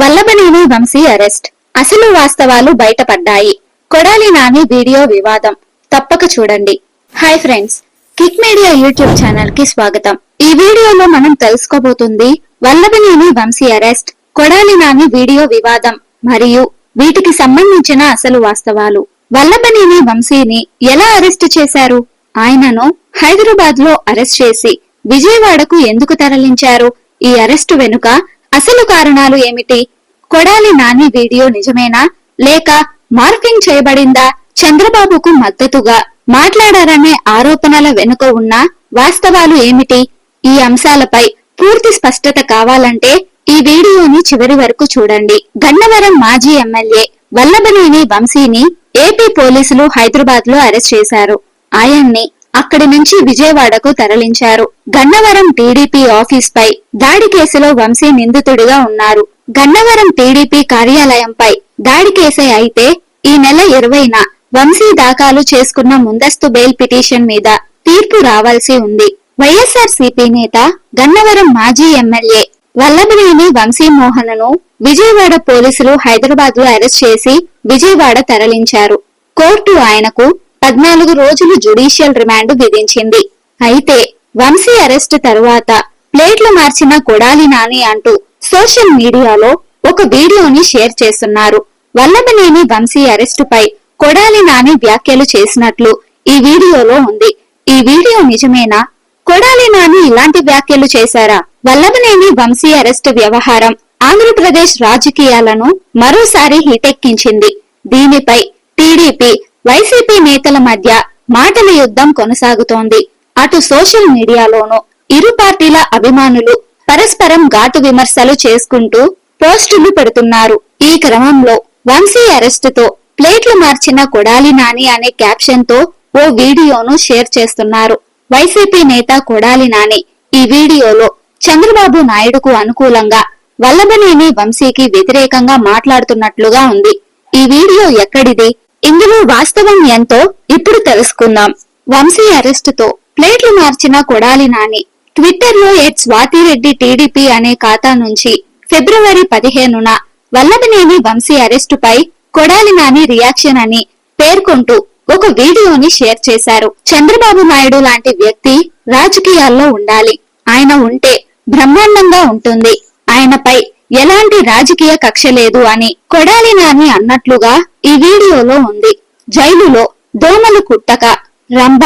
Vallabhaneni Vamsi arrest. అసలు వాస్తవాలు బయటపడ్డాయి. కొడాలి నాని వీడియో వివాదం. తప్పక చూడండి. Hi friends Kick Media YouTube ఛానల్కి స్వాగతం. ఈ వీడియోలో మనం తెలుసుకోబోతుంది వల్లభనేని వంశీ అరెస్ట్ కొడాలి నాని వీడియో వివాదం మరియు వీటికి సంబంధించిన అసలు వాస్తవాలు. వల్లభనేని వంశీని ఎలా అరెస్ట్ చేశారు? ఆయనను హైదరాబాద్లో అరెస్ట్ చేసి విజయవాడకు ఎందుకు తరలించారు? ఈ అరెస్టు వెనుక అసలు కారణాలు ఏమిటి? కొడాలి నాని వీడియో నిజమేనా? లేక మార్ఫింగ్ చేయబడిందా? చంద్రబాబుకు మద్దతుగా మాట్లాడారనే ఆరోపణల వెనుక ఉన్న వాస్తవాలు ఏమిటి? ఈ అంశాలపై పూర్తి స్పష్టత కావాలంటే ఈ వీడియోని చివరి వరకు చూడండి. గన్నవరం మాజీ ఎమ్మెల్యే వల్లభనేని వంశీని ఏపీ పోలీసులు హైదరాబాద్లో అరెస్ట్ చేశారు. ఆయన్ని అక్కడి నుంచి విజయవాడకు తరలించారు. గన్నవరం టీడీపీ ఆఫీస్ పై దాడి కేసులో వంశీ నిందితుడిగా ఉన్నారు. గన్నవరం టీడీపీ కార్యాలయంపై దాడి కేసే అయితే ఈ నెల ఇరవైన వంశీ దాఖలు చేసుకున్న ముందస్తు బెయిల్ పిటిషన్ మీద తీర్పు రావాల్సి ఉంది. వైఎస్ఆర్ సిపి నేత గన్నవరం మాజీ ఎమ్మెల్యే వల్లభనేని వంశీమోహన్ను విజయవాడ పోలీసులు హైదరాబాద్లో అరెస్ట్ చేసి విజయవాడ తరలించారు. కోర్టు ఆయనకు పద్నాలుగు రోజులు జుడిషియల్ రిమాండ్ విధించింది. అయితే వంశీ అరెస్ట్ తరువాత ప్లేట్లు మార్చిన కొడాలి నాని అంటూ సోషల్ మీడియాలో ఒక వీడియోని షేర్ చేస్తున్నారు. వల్లభనేని వంశీ అరెస్టుపై కొడాలి నాని వ్యాఖ్యలు చేసినట్లు ఈ వీడియోలో ఉంది. ఈ వీడియో నిజమేనా? కొడాలి నాని ఇలాంటి వ్యాఖ్యలు చేశారా? వల్లభనేని వంశీ అరెస్టు వ్యవహారం ఆంధ్రప్రదేశ్ రాజకీయాలను మరోసారి హిటెక్కించింది. దీనిపై టీడీపీ వైసీపీ నేతల మధ్య మాటల యుద్ధం కొనసాగుతోంది. అటు సోషల్ మీడియాలోనూ ఇరు పార్టీల అభిమానులు పరస్పరం ఘాటు విమర్శలు చేసుకుంటూ పోస్టులు పెడుతున్నారు. ఈ క్రమంలో వంశీ అరెస్టుతో ప్లేట్లు మార్చిన కొడాలి నాని అనే క్యాప్షన్తో ఓ వీడియోను షేర్ చేస్తున్నారు. వైసీపీ నేత కొడాలి నాని ఈ వీడియోలో చంద్రబాబు నాయుడుకు అనుకూలంగా వల్లభనేని వంశీకి వ్యతిరేకంగా మాట్లాడుతున్నట్లుగా ఉంది. ఈ వీడియో ఎక్కడిది? ఇందులో వాస్తవం ఎంతో ఇప్పుడు తెలుసుకుందాం. వంశీ అరెస్టుతో ప్లేట్లు మార్చిన కొడాలి నాని. ట్విట్టర్లో ఎట్ స్వాతిరెడ్డి టీడీపీ అనే ఖాతా నుంచి ఫిబ్రవరి పదిహేనున వల్లభనేని వంశీ అరెస్టుపై కొడాలి నాని రియాక్షన్ అని పేర్కొంటూ ఒక వీడియోని షేర్ చేశారు. చంద్రబాబు నాయుడు లాంటి వ్యక్తి రాజకీయాల్లో ఉండాలి. ఆయన ఉంటే బ్రహ్మాండంగా ఉంటుంది. ఆయనపై ఎలాంటి రాజకీయ కక్ష లేదు అని కొడాలి నాని అన్నట్లుగా ఈ వీడియోలో ఉంది. జైలులో దోమలు కుట్టక రంభ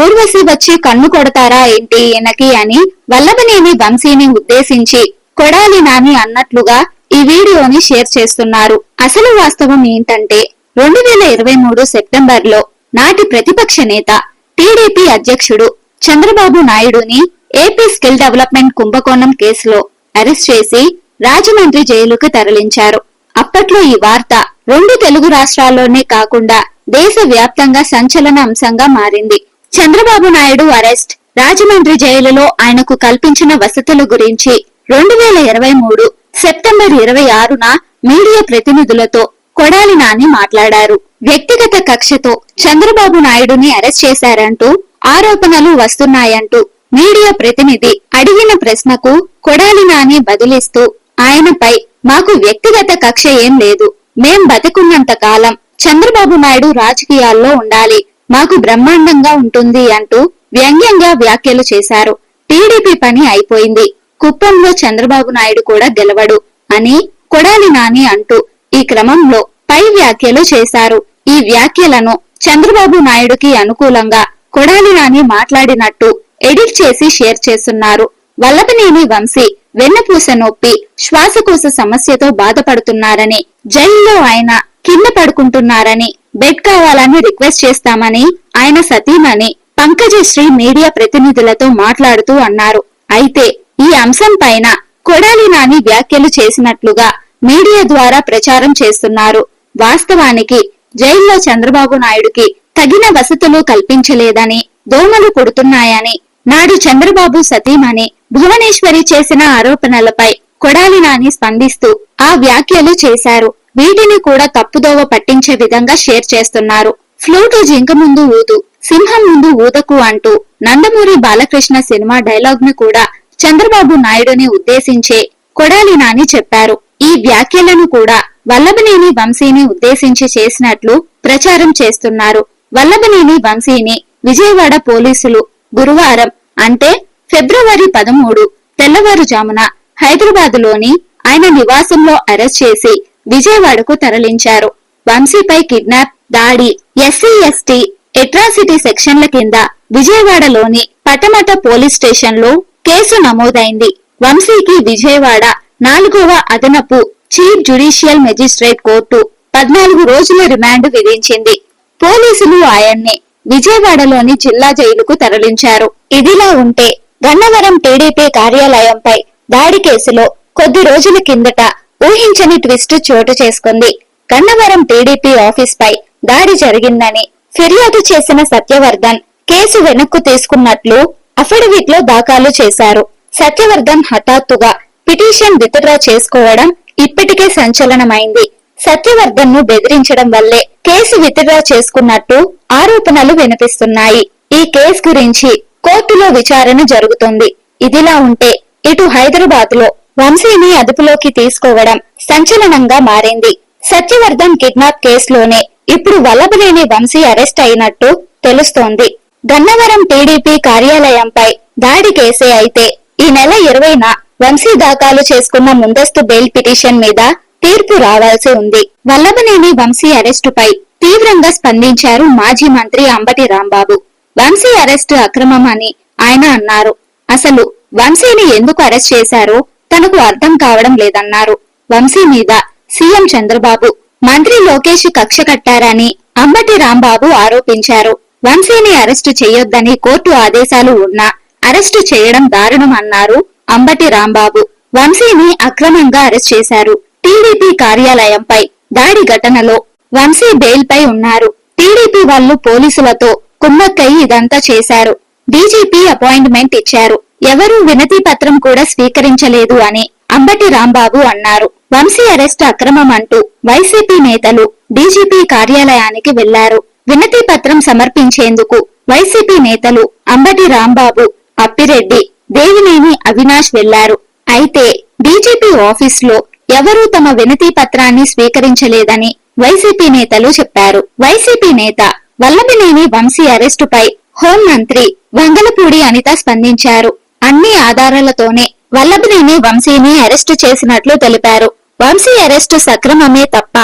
ఊర్వశి వచ్చి కన్ను కొడతారా ఏంటి ఈయనకి అని వల్లభనేని వంశీని ఉద్దేశించి కొడాలి నాని అన్నట్లుగా ఈ వీడియోని షేర్ చేస్తున్నారు. అసలు వాస్తవం ఏంటంటే రెండు వేల ఇరవై మూడు సెప్టెంబర్లో నాటి ప్రతిపక్ష నేత టీడీపీ అధ్యక్షుడు చంద్రబాబు నాయుడుని ఏపీ స్కిల్ డెవలప్మెంట్ కుంభకోణం కేసులో అరెస్ట్ చేసి రాజమండ్రి జైలుకు తరలించారు. అప్పట్లో ఈ వార్త రెండు తెలుగు రాష్ట్రాల్లోనే కాకుండా దేశ వ్యాప్తంగా సంచలన అంశంగా మారింది. చంద్రబాబు నాయుడు అరెస్ట్ రాజమండ్రి జైలులో ఆయనకు కల్పించిన వసతుల గురించి రెండు వేల ఇరవై మూడు సెప్టెంబర్ ఇరవై ఆరున మీడియా ప్రతినిధులతో కొడాలి నాని మాట్లాడారు. వ్యక్తిగత కక్షతో చంద్రబాబు నాయుడుని అరెస్ట్ చేశారంటూ ఆరోపణలు వస్తున్నాయంటూ మీడియా ప్రతినిధి అడిగిన ప్రశ్నకు కొడాలి నాని బదిలిస్తూ ఆయనపై మాకు వ్యక్తిగత కక్ష ఏం లేదు. మేం బతికున్నంత కాలం చంద్రబాబు నాయుడు రాజకీయాల్లో ఉండాలి. మాకు బ్రహ్మాండంగా ఉంటుంది అంటూ వ్యంగ్యంగా వ్యాఖ్యలు చేశారు. టీడీపీ పని అయిపోయింది. కుప్పంలో చంద్రబాబు నాయుడు కూడా గెలవడు అని కొడాలి నాని అంటూ ఈ క్రమంలో పై వ్యాఖ్యలు చేశారు. ఈ వ్యాఖ్యలను చంద్రబాబు నాయుడుకి అనుకూలంగా కొడాలి నాని మాట్లాడినట్టు ఎడిట్ చేసి షేర్ చేస్తున్నారు. వల్లభనేని వంశీ వెన్నపూస నొప్పి శ్వాసకోశ సమస్యతో బాధపడుతున్నారని జైల్లో ఆయన కింద పడుకుంటున్నారని బెడ్ కావాలని రిక్వెస్ట్ చేస్తామని ఆయన సతీమణి పంకజశ్రీ మీడియా ప్రతినిధులతో మాట్లాడుతూ అన్నారు. అయితే ఈ అంశం పైన కొడాలి నాని వ్యాఖ్యలు చేసినట్లుగా మీడియా ద్వారా ప్రచారం చేస్తున్నారు. వాస్తవానికి జైల్లో చంద్రబాబు నాయుడుకి తగిన వసతులు కల్పించలేదని దోమలు కొడుతున్నాయని నాడు చంద్రబాబు సతీమణి భువనేశ్వరి చేసిన ఆరోపణలపై కొడాలి నాని స్పందిస్తూ ఆ వ్యాఖ్యలు చేశారు. వీటిని కూడా తప్పుదోవ పట్టించే విధంగా షేర్ చేస్తున్నారు. ఫ్లూటు జింక ముందు ఊదు సింహం ముందు ఊదకు అంటూ నందమూరి బాలకృష్ణ సినిమా డైలాగ్ను కూడా చంద్రబాబు నాయుడుని ఉద్దేశించే కొడాలి నాని చెప్పారు. ఈ వ్యాఖ్యలను కూడా వల్లభనేని వంశీని ఉద్దేశించి చేసినట్లు ప్రచారం చేస్తున్నారు. వల్లభనేని వంశీని విజయవాడ పోలీసులు గురువారం అంటే ఫిబ్రవరి పదమూడు తెల్లవారుజామున హైదరాబాదులోని ఆయన నివాసంలో అరెస్ట్ చేసి విజయవాడకు తరలించారు. వంశీపై కిడ్నాప్ దాడి ఎస్సీ ఎస్టీ ఎట్రాసిటీ సెక్షన్ల కింద విజయవాడలోని పటమట పోలీస్ స్టేషన్లో కేసు నమోదైంది. వంశీకి విజయవాడ నాలుగవ అదనపు చీఫ్ జ్యుడిషియల్ మెజిస్ట్రేట్ కోర్టు పద్నాలుగు రోజుల రిమాండ్ విధించింది. పోలీసులు ఆయన్ని విజయవాడలోని జిల్లా జైలుకు తరలించారు. ఇదిలా ఉంటే గన్నవరం టీడీపీ కార్యాలయంపై దాడి కేసులో కొద్ది రోజుల కిందట ఊహించని ట్విస్ట్ చోటు చేసుకుంది. గన్నవరం టీడీపీ ఆఫీస్ పై దాడి జరిగిందని ఫిర్యాదు చేసిన సత్యవర్ధన్ కేసు వెనక్కు తీసుకున్నట్లు అఫిడవిట్లో దాఖలు చేశారు. సత్యవర్ధన్ హఠాత్తుగా పిటిషన్ విత్డ్రా చేసుకోవడం ఇప్పటికే సంచలనమైంది. సత్యవర్ధన్ను బెదిరించడం వల్లే కేసు విత్డ్రా చేసుకున్నట్టు ఆరోపణలు వినిపిస్తున్నాయి. ఈ కేసు గురించి కోర్టులో విచారణ జరుగుతుంది. ఇదిలా ఉంటే ఇటు హైదరాబాద్లో వంశీని అదుపులోకి తీసుకోవడం సంచలనంగా మారింది. సత్యవర్ధన్ కిడ్నాప్ కేసులోనే ఇప్పుడు వల్లభనేని వంశీ అరెస్ట్ అయినట్టు తెలుస్తోంది. గన్నవరం టీడీపీ కార్యాలయంపై దాడి కేసే అయితే ఈ నెల ఇరవైన వంశీ దాఖలు చేసుకున్న ముందస్తు బెయిల్ పిటిషన్ మీద తీర్పు రావాల్సి ఉంది. వల్లభనేని వంశీ అరెస్టుపై తీవ్రంగా స్పందించారు మాజీ మంత్రి అంబటి రాంబాబు. వంశీ అరెస్టు అక్రమం అని ఆయన అన్నారు. అసలు వంశీని ఎందుకు అరెస్ట్ చేశారో తనకు అర్థం కావడం లేదన్నారు. వంశీ మీద సీఎం చంద్రబాబు మంత్రి లోకేష్ కక్ష కట్టారని అంబటి రాంబాబు ఆరోపించారు. వంశీని అరెస్టు చేయొద్దని కోర్టు ఆదేశాలు ఉన్నా అరెస్టు చేయడం దారుణం అన్నారు అంబటి రాంబాబు. వంశీని అక్రమంగా అరెస్ట్ చేశారు. టీడీపీ కార్యాలయంపై దాడి ఘటనలో వంశీ బెయిల్ పై ఉన్నారు. టీడీపీ వాళ్ళు పోలీసులతో కుమ్మక్కయ్య ఇదంతా చేశారు. డీజీపీ అపాయింట్మెంట్ ఇచ్చారు. ఎవరూ వినతి పత్రం కూడా స్వీకరించలేదు అని అంబటి రాంబాబు అన్నారు. వంశీ అరెస్ట్ అక్రమం అంటూ వైసీపీ నేతలు డీజీపీ కార్యాలయానికి వెళ్ళారు. వినతి పత్రం సమర్పించేందుకు వైసీపీ నేతలు అంబటి రాంబాబు అప్పిరెడ్డి దేవినేని అవినాష్ వెళ్ళారు. అయితే డీజీపీ ఆఫీసులో ఎవరూ తమ వినతి పత్రాన్ని స్వీకరించలేదని వైసీపీ నేతలు చెప్పారు. వైసీపీ నేత వల్లభనేని వంశీ అరెస్టుపై హోంమంత్రి వంగలపూడి అనిత స్పందించారు. అన్ని ఆధారాలతోనే వల్లభనేని వంశీని అరెస్టు చేసినట్లు తెలిపారు. వంశీ అరెస్టు సక్రమమే తప్ప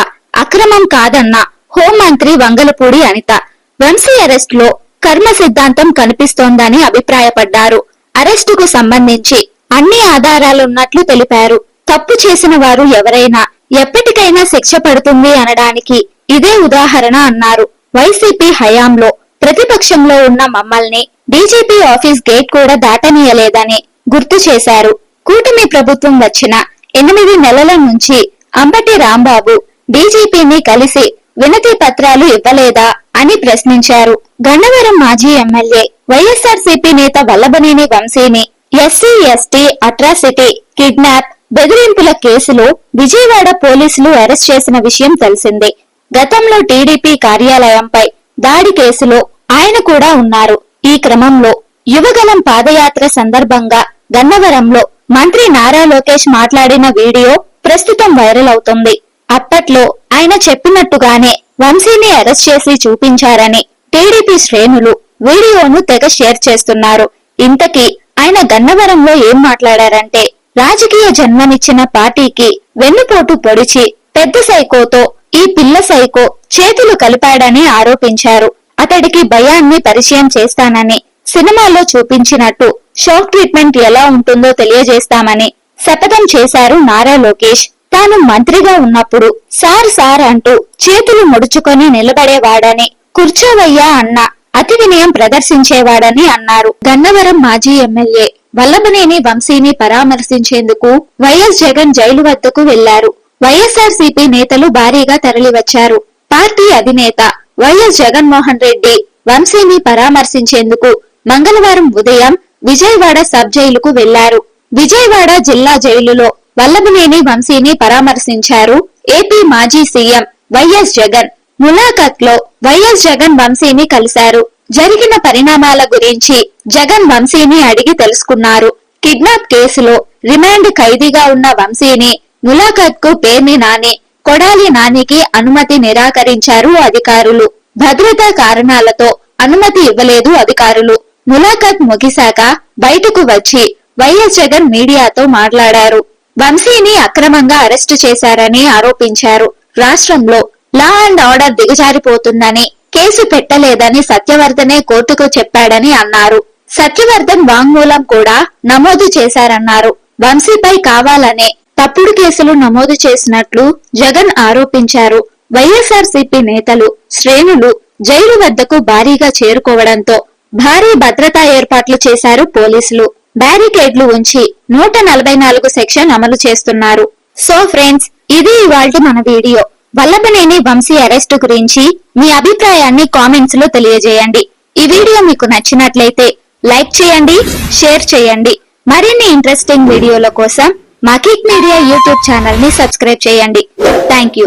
అక్రమం కాదన్న హోంమంత్రి వంగలపూడి అనిత వంశీ అరెస్ట్లో కర్మ సిద్ధాంతం కనిపిస్తోందని అభిప్రాయపడ్డారు. అరెస్టుకు సంబంధించి అన్ని ఆధారాలున్నట్లు తెలిపారు. తప్పు చేసిన వారు ఎవరైనా ఎప్పటికైనా శిక్ష పడుతుంది అనడానికి ఇదే ఉదాహరణ అన్నారు. వైసీపీ హయాంలో ప్రతిపక్షంలో ఉన్న మమ్మల్ని బీజేపీ ఆఫీస్ గేట్ కూడా దాటనీయలేదని గుర్తు చేశారు. కూటమి ప్రభుత్వం వచ్చిన ఎనిమిది నెలల నుంచి అంబటి రాంబాబు డీజీపీని కలిసి వినతి పత్రాలు ఇవ్వలేదా అని ప్రశ్నించారు. గన్నవరం మాజీ ఎమ్మెల్యే వైఎస్ఆర్సీపీ నేత వల్లభనేని వంశీని ఎస్సీ ఎస్టీ అట్రాసిటీ కిడ్నాప్ బెదిరింపుల కేసులో విజయవాడ పోలీసులు అరెస్ట్ చేసిన విషయం తెలిసిందే. గతంలో టీడీపీ కార్యాలయంపై దాడి కేసులో ఆయన కూడా ఉన్నారు. ఈ క్రమంలో యువగలం పాదయాత్ర సందర్భంగా గన్నవరంలో మంత్రి నారా లోకేష్ మాట్లాడిన వీడియో ప్రస్తుతం వైరల్ అవుతుంది. అప్పట్లో ఆయన చెప్పినట్టుగానే వంశీని అరెస్ట్ చేసి చూపించారని టీడీపీ శ్రేణులు వీడియోను తెగ షేర్ చేస్తున్నారు. ఇంతకీ ఆయన గన్నవరంలో ఏం మాట్లాడారంటే రాజకీయ జన్మనిచ్చిన పార్టీకి వెన్నుపోటు పొడిచి పెద్ద సైకోతో ఈ పిల్ల సైకో చేతులు కలిపాడని ఆరోపించారు. అతడికి భయాన్ని పరిచయం చేస్తానని సినిమాలో చూపించినట్టు షాక్ ట్రీట్మెంట్ ఎలా ఉంటుందో తెలియజేస్తామని శపథం చేశారు నారా లోకేష్. తాను మంత్రిగా ఉన్నప్పుడు సార్ సార్ అంటూ చేతులు ముడుచుకొని నిలబడేవాడని కూర్చోవయ్యా అన్న అతి వినయం ప్రదర్శించేవాడని అన్నారు. గన్నవరం మాజీ ఎమ్మెల్యే వల్లభనేని వంశీని పరామర్శించేందుకు వైఎస్ జగన్ జైలు వద్దకు వెళ్ళారు వైఎస్ఆర్సీపీ నేతలు భారీగా తరలివచ్చారు. పార్టీ అధినేత వైఎస్ జగన్మోహన్ రెడ్డి వంశీని పరామర్శించేందుకు మంగళవారం ఉదయం విజయవాడ సబ్ జైలుకు వెళ్ళారు. విజయవాడ జిల్లా జైలులో వల్లభనేని వంశీని పరామర్శించారు ఏపీ మాజీ సీఎం వైఎస్ జగన్. ములాఖత్లో వైఎస్ జగన్ వంశీని కలిశారు. జరిగిన పరిణామాల గురించి జగన్ వంశీని అడిగి తెలుసుకున్నారు. కిడ్నాప్ కేసులో రిమాండ్ ఖైదీగా ఉన్న వంశీని ములాఖత్కు పేర్ని నాని కొడాలి నానికి అనుమతి నిరాకరించారు అధికారులు. భద్రతా కారణాలతో అనుమతి ఇవ్వలేదు అధికారులు. ములాఖత్ ముగిశాక బయటకు వచ్చి వైఎస్ జగన్ మీడియాతో మాట్లాడారు. వంశీని అక్రమంగా అరెస్టు చేశారని ఆరోపించారు. రాష్ట్రంలో లా అండ్ ఆర్డర్ దిగజారిపోతుందని కేసు పెట్టలేదని సత్యవర్ధనే కోర్టుకు చెప్పాడని అన్నారు. సత్యవర్ధన్ వాంగ్మూలం కూడా నమోదు చేశారన్నారు. వంశీపై కావాలనే తప్పుడు కేసులు నమోదు చేసినట్లు జగన్ ఆరోపించారు. వైఎస్ఆర్సీపీ నేతలు శ్రేణులు జైలు వద్దకు భారీగా చేరుకోవడంతో భారీ భద్రతా ఏర్పాట్లు చేశారు పోలీసులు. బ్యారికేడ్లు ఉంచి నూట నలభై నాలుగు సెక్షన్ అమలు చేస్తున్నారు. సో ఫ్రెండ్స్ ఇది ఇవాల్టి మన వీడియో. వల్లభనేని వంశీ అరెస్టు గురించి మీ అభిప్రాయాన్ని కామెంట్స్లో తెలియజేయండి. ఈ వీడియో మీకు నచ్చినట్లయితే లైక్ చేయండి షేర్ చేయండి. మరిన్ని ఇంట్రెస్టింగ్ వీడియోల కోసం మా మీడియా యూట్యూబ్ ఛానల్ని సబ్స్క్రైబ్ చేయండి. Thank you.